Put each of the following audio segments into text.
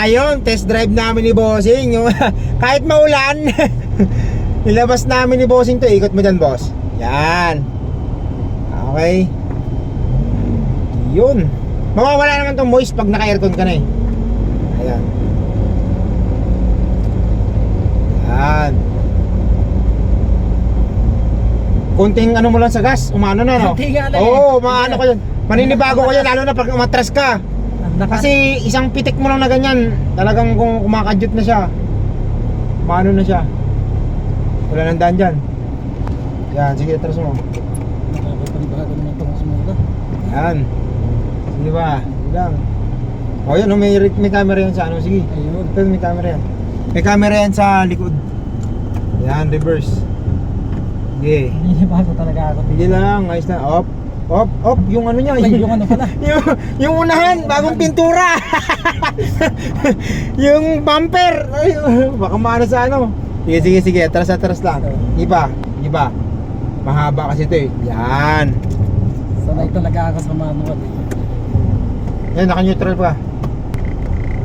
Ayun, test drive namin ni Bossing. Yung, kahit maulan, nilabas namin ni Bossing to. Ikot mo dyan, boss. Yan. Okay. Yun. Mawawala naman tong moist pag naka-aircon ka na eh. Ayan. Yan. Kunting ano mo lang sa gas, umano na no? Eh. Oo, maano ko yun. Maninibago ko yan, lalo na pag umatras ka. Naka, Kasi isang pitik mo lang na ganyan, talagang kung kumakadyot na siya, maano na siya. Wala nang daan dyan. Yan, sige, atras mo. nakakapanibago naman itong sumula. Yan. Sige ba? Lang. O yan, oh, may, may camera yan sa ano, sige. Ayun. Ito, may camera yan. May camera yan sa likod. Yan, reverse. Sige. Naninibago talaga ako. Sige lang, ayos na. Op, op, op, yung ano niya. Ay, yung ano pala. yung, yung unahan, bagong pintura. yung bumper. Ay, baka maano sa ano. Sige, sige, sige. Atras, atras lang. Iba, iba. Mahaba kasi ito eh. Yan. Sanay talaga ako sa manual eh. Yan, naka-neutral pa.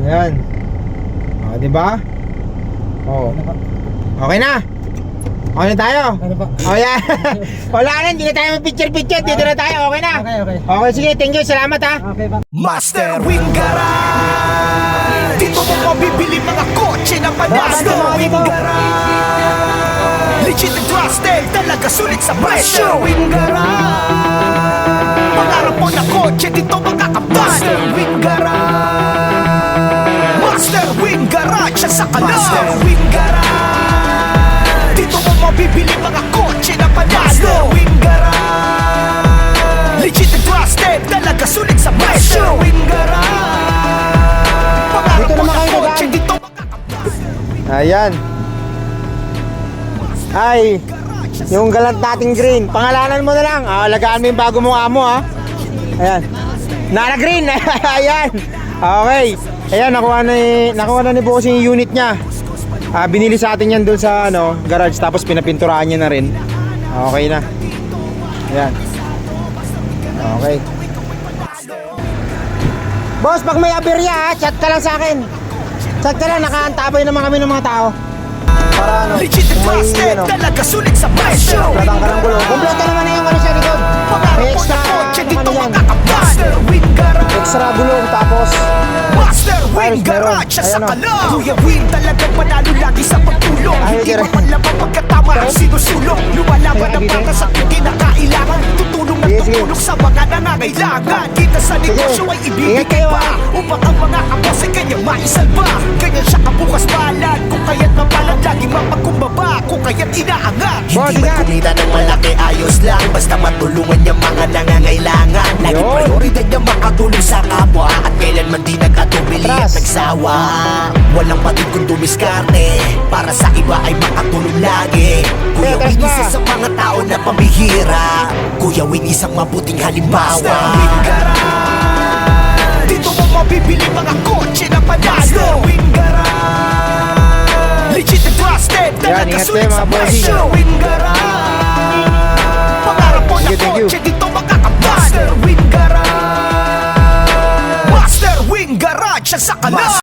Yan. O, di ba? O, Ano pa? okay na. Okay na tayo. Ano pa? O, yan. Wala na, hindi na tayo mag-picture-picture. Dito na tayo. Okay na. Okay, okay. Okay, sige. Thank you. Salamat ha. Okay pa. Master Wing Garage Dito mo mabibili mga kotse na panalo Master Wing Garage Legit and trusted, talaga sulit sa presyo Wing Garage Pangarap mo na kotse, dito makakapal Master Wing Garage Master Wing Garage siya sa kalam Master Wing Garage mabibili mga kotse na panalo Wing Garage Legit and trusted, talaga sulit sa presyo Wing Garage Pangarap mo na kotse, dito makakapal Ayan. Ay, yung galant nating green. Pangalanan mo na lang. Ah, alagaan mo yung bago mong amo ha. Ayan. Nara green. Ayan. Okay. Ayan, nakuha na, ni- nakuha na ni Bossing yung unit niya. Ah, binili sa atin yan doon sa ano, garage tapos pinapinturahan niya na rin. Okay na. Ayan. Okay. Boss, pag may aberya ha, chat ka lang sa akin. Chat ka lang, nakaantabay naman kami ng mga tao. Para ano, Legit may ano, talaga sulit sa presyo Latang ka ng gulo. Kompleto naman na yung ano sa likod. May extra, ano dito yan, extra gulong siya sa Ayan, oh. kalam Kuya Wing talagang panalo lagi sa pagtulong. Hindi direct. mapalamang pagkatama ang sinusulong. Lumalaban ang para sa hindi na kailangan Tutulong at sige. tutulong sa mga nangangailangan Kita sa negosyo ay ibibigay pa. ah. Upang ang mga kapos ay kanyang maisalba. Ganyan siya kabukas palad Kung kaya't mapalad laging mapagkumbaba Kung kaya't inaangat. Hindi man kumita ng malaki ayos lang. Basta matulungan niya mga nangangailangan at nagsawa Walang patid kung dumiskarte. Para sa iba ay makatulong lagi. Kuya pa. isa sa mga tao na pambihira. Kuya Wing isang mabuting halimbawa. Dito mo mabibili mga kotse na panalo. Wing Garage Legit and trusted Talaga sulit sa presyo. Wing Garage Pangarap mo na kotse